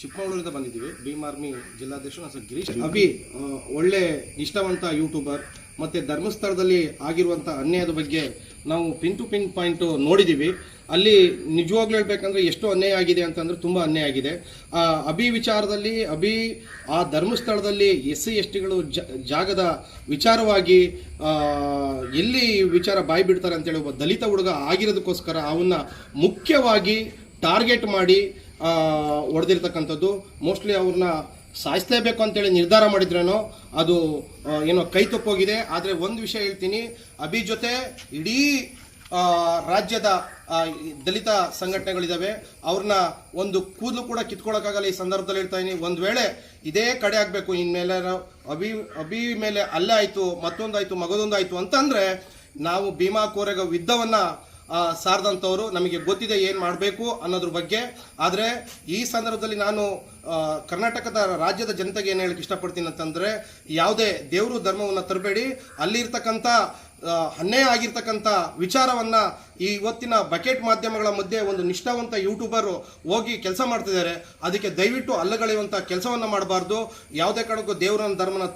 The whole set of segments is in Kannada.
ಚಿಕ್ಕಮಗಳೂರಿಂದ ಬಂದಿದ್ದೀವಿ. ಭೀಮ್ ಆರ್ಮಿ ಜಿಲ್ಲಾಧ್ಯಕ್ಷ ನಾನು ಗಿರೀಶ್ ಅಭಿ ಒಳ್ಳೆ ನಿಷ್ಠಾವಂತ ಯೂಟ್ಯೂಬರ್ ಮತ್ತು ಧರ್ಮಸ್ಥಳದಲ್ಲಿ ಆಗಿರುವಂಥ ಅನ್ಯಾಯದ ಬಗ್ಗೆ ನಾವು ಪಿನ್ ಟು ಪಿನ್ ಪಾಯಿಂಟು ನೋಡಿದ್ದೀವಿ ಅಲ್ಲಿ ನಿಜವಾಗ್ಲೂ ಹೇಳ್ಬೇಕಂದ್ರೆ ಎಷ್ಟು ಅನ್ಯಾಯ ಆಗಿದೆ ಅಂತಂದ್ರೆ ತುಂಬ ಅನ್ಯಾಯ ಆಗಿದೆ. ಆ ಅಭಿ ವಿಚಾರದಲ್ಲಿ ಅಭಿ ಆ ಧರ್ಮಸ್ಥಳದಲ್ಲಿ ಎಸ್ ಸಿ ಎಸ್ ಟಿಗಳು ಜಾಗದ ವಿಚಾರವಾಗಿ ಎಲ್ಲಿ ವಿಚಾರ ಬಾಯಿ ಬಿಡ್ತಾರೆ ಅಂತೇಳಿ ಒಬ್ಬ ದಲಿತ ಹುಡುಗ ಆಗಿರೋದಕ್ಕೋಸ್ಕರ ಅವನ್ನ ಮುಖ್ಯವಾಗಿ ಟಾರ್ಗೆಟ್ ಮಾಡಿ ಹೊಡೆದಿರ್ತಕ್ಕಂಥದ್ದು ಮೋಸ್ಟ್ಲಿ ಅವ್ರನ್ನ ಸಾಯಿಸಲೇಬೇಕು ಅಂತೇಳಿ ನಿರ್ಧಾರ ಮಾಡಿದ್ರೇನೋ ಅದು ಏನೋ ಕೈ ತಪ್ಪೋಗಿದೆ. ಆದರೆ ಒಂದು ವಿಷಯ ಹೇಳ್ತೀನಿ. ಅಭಿ ಜೊತೆ ಇಡೀ ರಾಜ್ಯದ ದಲಿತ ಸಂಘಟನೆಗಳಿದ್ದಾವೆ ಅವ್ರನ್ನ ಒಂದು ಕೂದಲು ಕೂಡ ಕಿತ್ಕೊಳ್ಳೋಕ್ಕಾಗಲ್ಲ ಈ ಸಂದರ್ಭದಲ್ಲಿ ಹೇಳ್ತಾ ಇದ್ದೀನಿ ಒಂದು ವೇಳೆ ಇದೇ ಕಡೆ ಆಗಬೇಕು, ಇನ್ಮೇಲೆ ಅಭಿ ಅಭಿ ಮೇಲೆ ಅಲ್ಲೇ ಆಯಿತು, ಮತ್ತೊಂದಾಯಿತು, ಮಗದೊಂದಾಯಿತು ಅಂತಂದರೆ ನಾವು ಭೀಮಾ ಕೋರೆಗ ಯುದ್ಧವನ್ನ ಸಾರ್ದಂಥವ್ರು ನಮಗೆ ಗೊತ್ತಿದೆ ಏನು ಮಾಡಬೇಕು ಅನ್ನೋದ್ರ ಬಗ್ಗೆ. ಆದರೆ ಈ ಸಂದರ್ಭದಲ್ಲಿ ನಾನು ಕರ್ನಾಟಕದ ರಾಜ್ಯದ ಜನತೆಗೆ ಏನು ಹೇಳಕ್ಕೆ ಇಷ್ಟಪಡ್ತೀನಿ ಅಂತಂದರೆ, ಯಾವುದೇ ದೇವರು ಧರ್ಮವನ್ನು ತರಬೇಡಿ. ಅಲ್ಲಿರ್ತಕ್ಕಂಥ ಅನ್ಯಾಯ ಆಗಿರ್ತಕ್ಕಂಥ ವಿಚಾರವನ್ನ ಈ ಇವತ್ತಿನ ಬಕೆಟ್ ಮಾಧ್ಯಮಗಳ ಮಧ್ಯೆ ಒಂದು ನಿಷ್ಠಾವಂತ ಯೂಟ್ಯೂಬರು ಹೋಗಿ ಕೆಲಸ ಮಾಡ್ತಿದ್ದಾರೆ. ಅದಕ್ಕೆ ದಯವಿಟ್ಟು ಅಲ್ಲಗಳೆಯುವಂಥ ಕೆಲಸವನ್ನ ಮಾಡಬಾರ್ದು. ಯಾವುದೇ ಕಾರಣಕ್ಕೂ ದೇವರನ್ನ ಧರ್ಮನ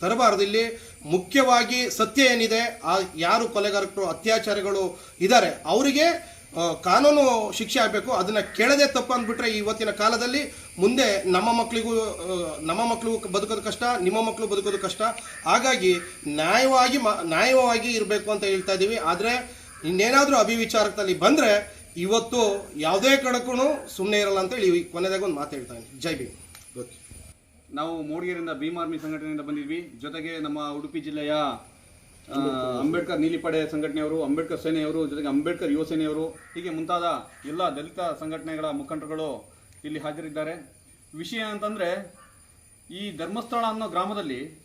ತರಬಾರದು ಇಲ್ಲಿ. ಮುಖ್ಯವಾಗಿ ಸತ್ಯ ಏನಿದೆ, ಆ ಯಾರು ಕೊಲೆಗಾರಕರು ಅತ್ಯಾಚಾರಿಗಳು ಇದ್ದಾರೆ. ಅವರಿಗೆ ಕಾನೂನು ಶಿಕ್ಷೆ ಆಗಬೇಕು, ಅದನ್ನು ಕೇಳದೆ ತಪ್ಪು ಅಂದ್ಬಿಟ್ರೆ ಇವತ್ತಿನ ಕಾಲದಲ್ಲಿ ಮುಂದೆ ನಮ್ಮ ಮಕ್ಕಳಿಗೂ ನಮ್ಮ ಮಕ್ಕಳು ಬದುಕೋದು ಕಷ್ಟ, ನಿಮ್ಮ ಮಕ್ಕಳು ಬದುಕೋದು ಕಷ್ಟ. ಹಾಗಾಗಿ ನ್ಯಾಯವಾಗಿ ಮ- ನ್ಯಾಯವಾಗಿ ಇರಬೇಕು ಅಂತ ಹೇಳ್ತಾ ಇದ್ದೀವಿ ಆದರೆ ಇನ್ನೇನಾದರೂ ಅಭಿವಿಚಾರದಲ್ಲಿ ಬಂದರೆ ಇವತ್ತು ಯಾವುದೇ ಕಡಕ್ಕೂ ಸುಮ್ಮನೆ ಇರಲ್ಲ ಅಂತ ಹೇಳಿ ಕೊನೆದಾಗ ಒಂದು ಮಾತು ಹೇಳ್ತಾ ಇದ್ದೀನಿ. ಜೈ ಭೀಮ್. ನಾವು ಮೂಡಿಗೆರೆಯಿಂದ ಭೀಮ್ ಆರ್ಮಿ ಸಂಘಟನೆಯಿಂದ ಬಂದಿದ್ವಿ. ಜೊತೆಗೆ ನಮ್ಮ ಉಡುಪಿ ಜಿಲ್ಲೆಯ ಅಂಬೇಡ್ಕರ್ ನೀಲಿಪಡೆ ಸಂಘಟನೆಯವರು, ಅಂಬೇಡ್ಕರ್ ಸೇನೆಯವರು, ಜೊತೆಗೆ ಅಂಬೇಡ್ಕರ್ ಯುವ ಹೀಗೆ ಮುಂತಾದ ಎಲ್ಲ ದಲಿತ ಸಂಘಟನೆಗಳ ಮುಖಂಡರುಗಳು ಇಲ್ಲಿ ಹಾಜರಿದ್ದಾರೆ. ವಿಷಯ ಅಂತಂದರೆ, ಈ ಧರ್ಮಸ್ಥಳ ಅನ್ನೋ ಗ್ರಾಮದಲ್ಲಿ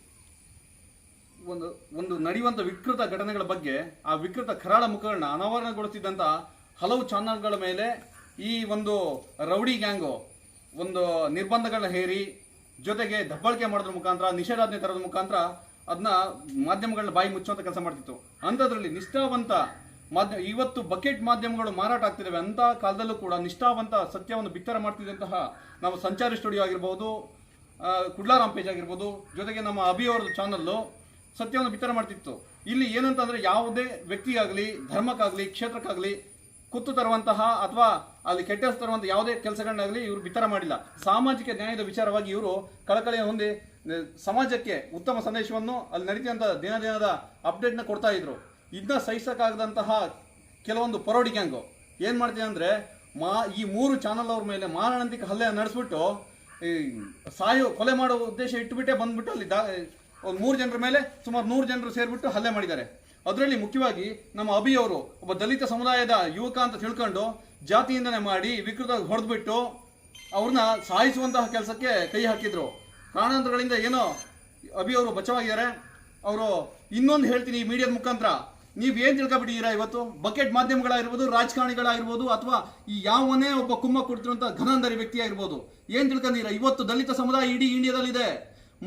ಒಂದು ಒಂದು ನಡೆಯುವಂಥ ವಿಕೃತ ಘಟನೆಗಳ ಬಗ್ಗೆ, ಆ ವಿಕೃತ ಕರಾಳ ಮುಖಗಳನ್ನ ಅನಾವರಣಗೊಳಿಸಿದಂಥ ಹಲವು ಚಾನಲ್ಗಳ ಮೇಲೆ ಈ ಒಂದು ರೌಡಿ ಗ್ಯಾಂಗು ಒಂದು ನಿರ್ಬಂಧಗಳನ್ನ ಹೇರಿ, ಜೊತೆಗೆ ದಬ್ಬಾಳಿಕೆ ಮಾಡೋದ್ರ ಮುಖಾಂತರ, ನಿಷೇಧಾಜ್ಞೆ ತರೋದ್ರ ಮುಖಾಂತರ ಅದನ್ನ ಮಾಧ್ಯಮಗಳನ್ನ ಬಾಯಿ ಮುಚ್ಚುವಂತ ಕೆಲಸ ಮಾಡ್ತಿತ್ತು. ಅಂಥದ್ರಲ್ಲಿ ನಿಷ್ಠಾವಂತ ಮಾಧ್ಯ, ಇವತ್ತು ಬಕೆಟ್ ಮಾಧ್ಯಮಗಳು ಮಾರಾಟ ಆಗ್ತಿದ್ದಾವೆ ಅಂತ ಕಾಲದಲ್ಲೂ ಕೂಡ ನಿಷ್ಠಾವಂತ ಸತ್ಯವನ್ನು ಬಿತ್ತರ ಮಾಡ್ತಿದ್ದಂತಹ ನಾವು ಸಂಚಾರಿ ಸ್ಟುಡಿಯೋ ಆಗಿರ್ಬೋದು ಕುಡ್ಲಾ ಕುಡ್ಲಾರಾಮ್ ಪೇಜ್ ಆಗಿರ್ಬೋದು, ಜೊತೆಗೆ ನಮ್ಮ ಅಭಿ ಅವರದ್ದು ಚಾನಲ್ಲು ಸತ್ಯವನ್ನು ಬಿತ್ತರ ಮಾಡ್ತಿತ್ತು. ಇಲ್ಲಿ ಏನಂತಂದರೆ ಯಾವುದೇ ವ್ಯಕ್ತಿಗಾಗಲಿ, ಧರ್ಮಕ್ಕಾಗಲಿ, ಕ್ಷೇತ್ರಕ್ಕಾಗಲಿ ಕುತ್ತು ತರುವಂತಹ ಅಥವಾ ಅಲ್ಲಿ ಕೆಟ್ಟ ತರುವಂತಹ ಯಾವುದೇ ಕೆಲಸಗಳನ್ನಾಗಲಿ ಇವರು ಬಿತ್ತರ ಮಾಡಿಲ್ಲ. ಸಾಮಾಜಿಕ ನ್ಯಾಯದ ವಿಚಾರವಾಗಿ ಇವರು ಕಳಕಳಿಯ ಹೊಂದಿ ಸಮಾಜಕ್ಕೆ ಉತ್ತಮ ಸಂದೇಶವನ್ನು ಅಲ್ಲಿ ನಡೀತಿರುವಂಥ ದಿನ ದಿನದ ಅಪ್ಡೇಟ್ನ ಕೊಡ್ತಾ ಇದ್ರು. ಇದನ್ನ ಸಹಿಸಕ್ಕಾಗದಂತಹ ಕೆಲವೊಂದು ಪರೋಡಿ ಗ್ಯಾಂಗು ಏನು ಮಾಡ್ತೀನಿ ಅಂದರೆ, ಮಾ, ಈ ಮೂರು ಚಾನಲ್ ಅವ್ರ ಮೇಲೆ ಮಾರಣಾಂತಿಕ ಹಲ್ಲೆ ನಡೆಸ್ಬಿಟ್ಟು, ಈ ಸಾಯೋ, ಕೊಲೆ ಮಾಡೋ ಉದ್ದೇಶ ಇಟ್ಟುಬಿಟ್ಟೆ ಬಂದ್ಬಿಟ್ಟು ಅಲ್ಲಿ ದಾ, ಒಂದು ಮೂರು ಜನರ ಮೇಲೆ ಸುಮಾರು ನೂರು ಜನರು ಸೇರಿಬಿಟ್ಟು ಹಲ್ಲೆ ಮಾಡಿದ್ದಾರೆ. ಅದರಲ್ಲಿ ಮುಖ್ಯವಾಗಿ ನಮ್ಮ ಅಭಿ ಅವರು ಒಬ್ಬ ದಲಿತ ಸಮುದಾಯದ ಯುವಕ ಅಂತ ತಿಳ್ಕೊಂಡು ಜಾತಿಯಿಂದನೇ ಮಾಡಿ ವಿಕೃತ ಹೊಡೆದ್ಬಿಟ್ಟು ಅವ್ರನ್ನ ಸಾಯಿಸುವಂತಹ ಕೆಲಸಕ್ಕೆ ಕೈ ಹಾಕಿದ್ರು. ಪ್ರಾಣಾಂತರಗಳಿಂದ ಏನೋ ಅಭಿ ಅವರು ಬಚಾವಾಗಿದ್ದಾರೆ. ಅವರು ಇನ್ನೊಂದು ಹೇಳ್ತೀನಿ ಈ ಮೀಡಿಯಾದ ಮುಖಾಂತರ. ನೀವು ಏನು ತಿಳ್ಕೊಬಿಟ್ಟಿದ್ದೀರಾ ಇವತ್ತು? ಬಕೆಟ್ ಮಾಧ್ಯಮಗಳಾಗಿರ್ಬೋದು, ರಾಜಕಾರಣಿಗಳಾಗಿರ್ಬೋದು, ಅಥವಾ ಈ ಯಾವನೇ ಒಬ್ಬ ಕುಮ್ಮ ಕೊಡ್ತಿರುವಂಥ ಘನಾಂಧರಿ ವ್ಯಕ್ತಿಯಾಗಿರ್ಬೋದು. ಏನು ತಿಳ್ಕೊಂಡಿದ್ದೀರಾ? ಇವತ್ತು ದಲಿತ ಸಮುದಾಯ ಇಡೀ ಇಂಡಿಯಾದಲ್ಲಿದೆ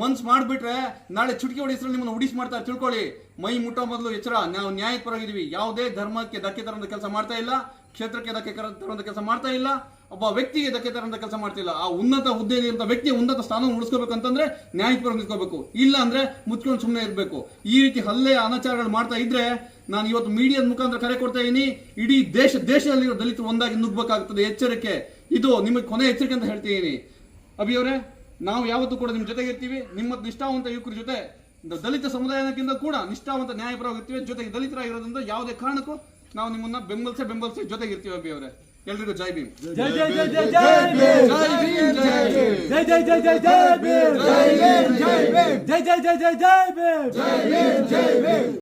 ಮನ್ಸ್ ಮಾಡ್ಬಿಟ್ರೆ ನಾಳೆ ಚುಟಕಿ ಹೊಡಿಸ್ರೆ ನಿಮ್ಮನ್ನು ಉಡಿಸ್ ಮಾಡ್ತಾರೆ, ತಿಳ್ಕೊಳ್ಳಿ. ಮೈ ಮುಟ್ಟೋ ಮೊದಲು ಎಚ್ಚರ. ನಾವು ನ್ಯಾಯಪರವಾಗಿದ್ದೀವಿ. ಯಾವುದೇ ಧರ್ಮಕ್ಕೆ ಧಕ್ಕೆ ತರೋದ ಕೆಲಸ ಮಾಡ್ತಾ ಇಲ್ಲ, ಕ್ಷೇತ್ರಕ್ಕೆ ಧಕ್ಕೆ ತರುವಂತ ಕೆಲಸ ಮಾಡ್ತಾ ಇಲ್ಲ, ಒಬ್ಬ ವ್ಯಕ್ತಿಗೆ ಧಕ್ಕೆ ತರೋದ ಕೆಲಸ ಮಾಡ್ತಿಲ್ಲ ಆ ಉನ್ನತ ಹುದ್ದೆ ಇರುವಂತ ವ್ಯಕ್ತಿ ಉನ್ನತ ಸ್ಥಾನ ಉಳಿಸ್ಕೋಬೇಕಂತಂದ್ರೆ ನ್ಯಾಯದ ಪರ ನಿಂತ್ಕೋಬೇಕು. ಇಲ್ಲ ಅಂದ್ರೆ ಮುಚ್ಕೊಂಡು ಸುಮ್ಮನೆ ಇರಬೇಕು. ಈ ರೀತಿ ಹಲ್ಲೆ ಅನಾಚಾರಗಳು ಮಾಡ್ತಾ ಇದ್ರೆ ನಾನು ಇವತ್ತು ಮೀಡಿಯಾದ ಮುಖಾಂತರ ಕರೆ ಕೊಡ್ತಾ ಇದ್ದೀನಿ ಇಡೀ ದೇಶ ದೇಶದಲ್ಲಿರೋ ದಲಿತರು ಒಂದಾಗಿ ನುಗ್ಬೇಕಾಗ್ತದೆ ಎಚ್ಚರಿಕೆ. ಇದು ನಿಮಗೆ ಕೊನೆ ಎಚ್ಚರಿಕೆ ಅಂತ ಹೇಳ್ತಿದ್ದೀನಿ ಅಭಿ ಅವರೇ ನಾವು ಯಾವತ್ತೂ ಕೂಡ ನಿಮ್ಮ ಜೊತೆಗೆ ಇರ್ತೀವಿ ನಿಮ್ಮ ನಿಷ್ಠಾವಂತ ಯುವಕರ ಜೊತೆ ದಲಿತ ಸಮುದಾಯಕ್ಕಿಂತ ಕೂಡ ನಿಷ್ಠಾವಂತ ನ್ಯಾಯಪರವಾಗಿರ್ತೀವಿ ಜೊತೆಗೆ ದಲಿತರಾಗಿರೋದ್ರಿಂದ ಯಾವುದೇ ಕಾರಣಕ್ಕೂ ನಾವು ನಿಮ್ಮನ್ನ ಬೆಂಬಲಿಸೇ ಬೆಂಬಲಿಸಿ ಜೊತೆಗೆ ಇರ್ತೀವಿ ಅಭಿ ಅವರೇ ಎಲ್ರಿಗೂ ಜೈ ಭೀಮ್ ಜೈ ಜೈ ಜೈ ಜೈ ಜೈ ಭೀಮ್ ಜೈ ಭೀಮ್ ಜೈ ಭೀಮ್ ಜೈ ಜೈ